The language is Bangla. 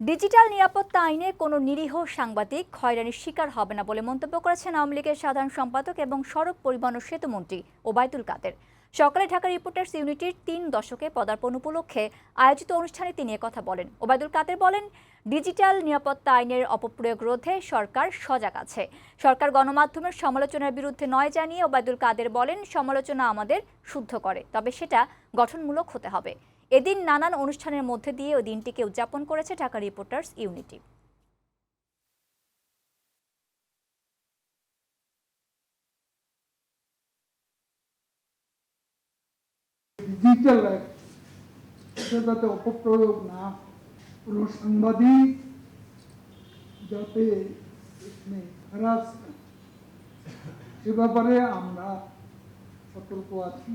ডিজিটাল নিরাপত্তা আইনে কোনো নিরীহ সাংবাদিক হয়রানির শিকার হবে না বলে মন্তব্য করেছেন আওয়ামী লীগের সাধারণ সম্পাদক এবং সড়ক পরিবহন ও সেতুমন্ত্রী ওবায়দুল কাদের। সকালে ঢাকা রিপোর্টার্স ইউনিটির তিন দশকে পদার্পণ উপলক্ষে আয়োজিত অনুষ্ঠানে তিনি কথা বলেন। ওবায়দুল কাদের বলেন, ডিজিটাল নিরাপত্তা আইনের অপপ্রয়োগ রোধে সরকার সজাগ আছে। সরকার গণমাধ্যমের সমালোচনার বিরুদ্ধে নয় জানিয়ে ওবায়দুল কাদের বলেন, সমালোচনা আমাদের শুদ্ধ করে, তবে সেটা গঠনমূলক হতে হবে। এদিন নানান অনুষ্ঠানের মধ্যে দিয়ে ওই দিনটিকে উদযাপন করেছে ঢাকা রিপোর্টার্স ইউনিটি ডিজিটাল যাতে অপপ্রয়োগ না, কোনো সাংবাদিক যাতে। সে ব্যাপারে আমরা সতর্ক আছি